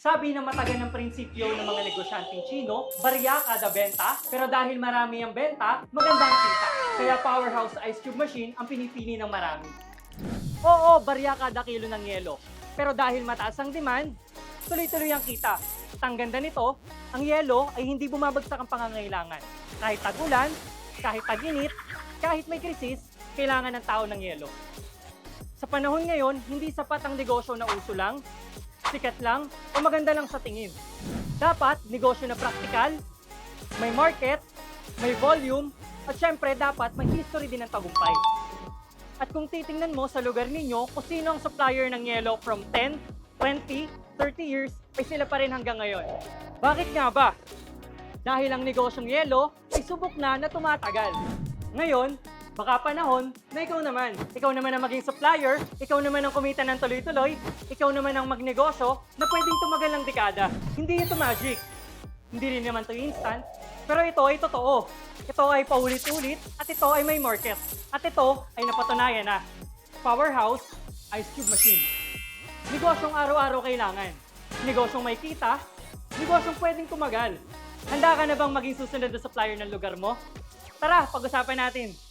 Sabi ng matagal ng prinsipyo ng mga negosyanteng Chino, barya kada benta, pero dahil marami ang benta, maganda ang kita. Kaya Powerhouse Ice Cube Machine ang pinipili ng marami. Oo, barya kada kilo ng yelo. Pero dahil mataas ang demand, tuloy-tuloy ang kita. At ang ganda nito, ang yelo ay hindi bumabagsak ang pangangailangan. Kahit tag-ulan, kahit tag-init, kahit may krisis, kailangan ng tao ng yelo. Sa panahon ngayon, hindi sapat ang negosyo na uso lang, sikat lang, o maganda lang sa tingin. Dapat negosyo na praktikal, may market, may volume, at syempre dapat may history din ng tagumpay. At kung titingnan mo sa lugar ninyo kung sino ang supplier ng yellow from 10, 20, 30 years, ay sila pa rin hanggang ngayon. Bakit nga ba? Dahil ang negosyong yellow ay subok na na tumatagal. Ngayon, baka panahon na ikaw naman. Ikaw naman ang maging supplier, ikaw naman ang kumita ng tuloy-tuloy, ikaw naman ang magnegosyo na pwedeng tumagal ng dekada. Hindi ito magic. Hindi rin naman ito instant. Pero ito ay totoo. Ito ay paulit-ulit at ito ay may market. At ito ay napatunayan na. Powerhouse Ice Cube Machine. Negosyong araw-araw kailangan. Negosyong may kita. Negosyong pwedeng tumagal. Handa ka na bang maging susunod na supplier ng lugar mo? Tara, pag-usapan natin.